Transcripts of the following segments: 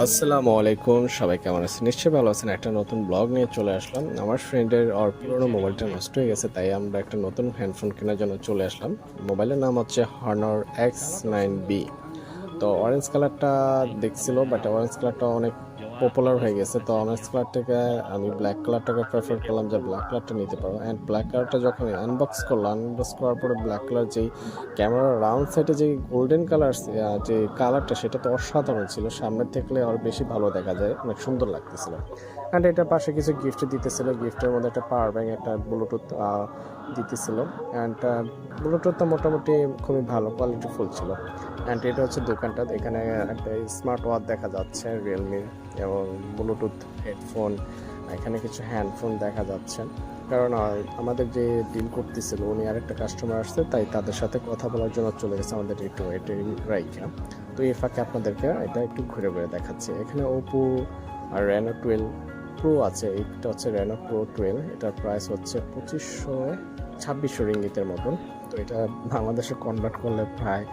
আসসালামু আলাইকুম, সবাই কেমন আছেন? নিশ্চয়ই ভালো আছেন। একটা নতুন ব্লগ নিয়ে চলে আসলাম। আমার ফ্রেন্ডের আর পুরোনো মোবাইলটা নষ্ট হয়ে গেছে, তাই আমরা একটা নতুন হ্যান্ডফোন কেনার জন্য চলে আসলাম। মোবাইলের নাম হচ্ছে হর্নর এক্স নাইন বি তো অরেঞ্জ কালারটা দেখছিল বাট অরেঞ্জ কালারটা অনেক পপুলার হয়ে গেছে, তো অরেঞ্জ কালার থেকে আমি ব্ল্যাক কালারটাকে প্রেফার করলাম যে ব্ল্যাক কালারটা নিতে পারব অ্যান্ড ব্ল্যাক কালারটা যখন আনবক্স করলাম আনবক্স করার পরে ব্ল্যাক কালার যেই ক্যামেরার রাউন্ড সাইডে যে গোল্ডেন কালার যে কালারটা সেটা তো অসাধারণ ছিল। সামনের থেকে আর বেশি ভালো দেখা যায়, অনেক সুন্দর লাগতেছিল। অ্যান্ড এটার পাশে কিছু গিফট দিতেছিল। গিফটের মধ্যে একটা পাওয়ার ব্যাঙ্ক একটা ব্লুটুথ দিতেছিল। অ্যান্ড ব্লুটুথটা মোটামুটি খুবই ভালো কোয়ালিটি ফুল ছিল। অ্যান্ড এটা হচ্ছে দোকানটা। এখানে একটা স্মার্ট ওয়াচ দেখা যাচ্ছে রিয়েলমির এবং ব্লুটুথ হেডফোন এখানে কিছু হ্যান্ডফোন দেখা যাচ্ছে। কারণ আমাদের যে ডিল করতেছিল, উনি আরেকটা কাস্টমার আসছে, তাই তাদের সাথে কথা বলার জন্য চলে গেছে আমাদের একটু এটা রাইখা। তো এই ফাঁকে আপনাদেরকে এটা একটু ঘুরে ঘুরে দেখাচ্ছে। এখানে ওপো আর রেনো টুয়েলভ প্রো আছে এইটা হচ্ছে রেনো প্রো টুয়েলভ এটার প্রাইস হচ্ছে পঁচিশশো ছাব্বিশশো রিঙ্গিতের মতন। তো এটা বাংলাদেশে কনভার্ট করলে প্রায়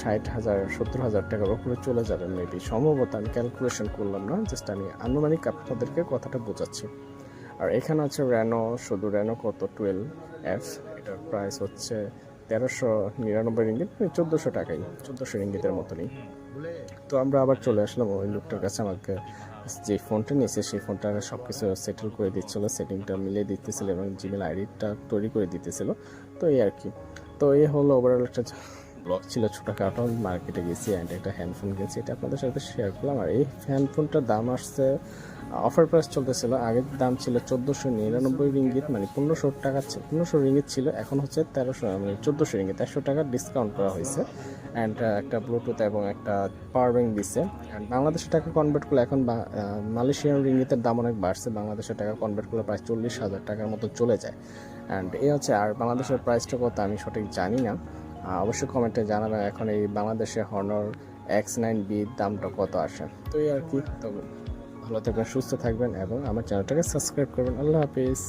ষাট হাজার, সত্তর হাজার টাকার উপরে চলে যাবে মেবি সম্ভবত আমি ক্যালকুলেশন করলাম না জাস্ট আমি আনুমানিক আপনাদেরকে কথাটা বোঝাচ্ছি। আর এখানে আছে রেনো শুধু রেনো কত? টুয়েলভ এফ এটার প্রাইস হচ্ছে তেরোশো নিরানব্বই রিঙ্গিত মানে চোদ্দোশো টাকাই, চোদ্দোশো রিঙ্গিতের মতনই। তো আমরা আবার চলে আসলাম। ওই লোকটার কাছে আমাকে যে ফোনটা নিয়েছে, সেই ফোনটা সব কিছু সেটেল করে দিচ্ছিল সেটিংটা মিলিয়ে দিতেছিল এবং জিমেল আইডিটা তৈরি করে দিতেছিল। তো এই আর কি। তো এই হলো ওভারঅল একটা ব্লগ ছিল ছোটোখাটো। মার্কেটে গেছি অ্যান্ড একটা হ্যান্ডফোন গেছি এটা আপনাদের সাথে শেয়ার করলাম। আর এই হ্যান্ডফোনটার দাম আসছে অফার প্রাইস চলতেছিল, আগের দাম ছিল চোদ্দোশো নিরানব্বই রিঙ্গিত মানে পনেরোশো টাকা পনেরোশো রিঙ্গিত ছিল, এখন হচ্ছে তেরোশো মানে চোদ্দোশো রিঙ্গিত একশো টাকা ডিসকাউন্ট করা হয়েছে। অ্যান্ড একটা ব্লুটুথ এবং একটা পাওয়ার ব্যাঙ্ক দিচ্ছে অ্যান্ড বাংলাদেশের টাকা কনভার্ট করলে এখন মালয়েশিয়ান রিঙ্গিতের দাম অনেক বাড়ছে, বাংলাদেশের টাকা কনভার্ট করলে প্রায় চল্লিশ হাজার টাকার মতো চলে যায়। অ্যান্ড এ হচ্ছে, আর বাংলাদেশের প্রাইসটা কত আমি সঠিক জানি না। অবশ্যই কমেন্টে জানাবেন, এখন এই বাংলাদেশে হর্নর এক্স নাইন বি দামটা কত আসে। তো এই আর কি তো ভালো থাকবেন সুস্থ থাকবেন এবং আমার চ্যানেলটাকে সাবস্ক্রাইব করবেন। আল্লাহ হাফিজ।